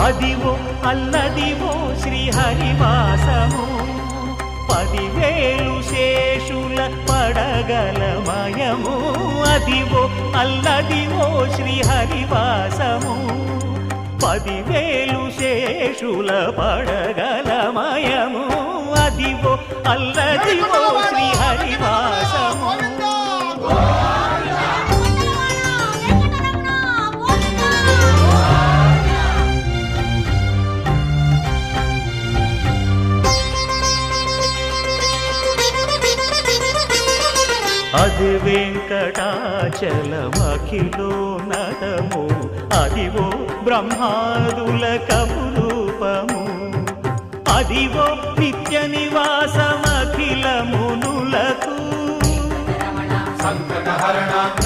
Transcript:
అదివో అల్లదివో శ్రీహరివాసము. పదివేలు శేషుల పడగలమయము అదివో అల్లదివో శ్రీహరివాసము. పదివేలు శేషుల పడగలమయము అదివో అల్లదివో శ్రీహరి అది వెంకటాచలమఖిలో నటము. అదివో బ్రహ్మాదుల కపురూపము. అదివో నిత్య నివాసమఖిల సంకట హరణ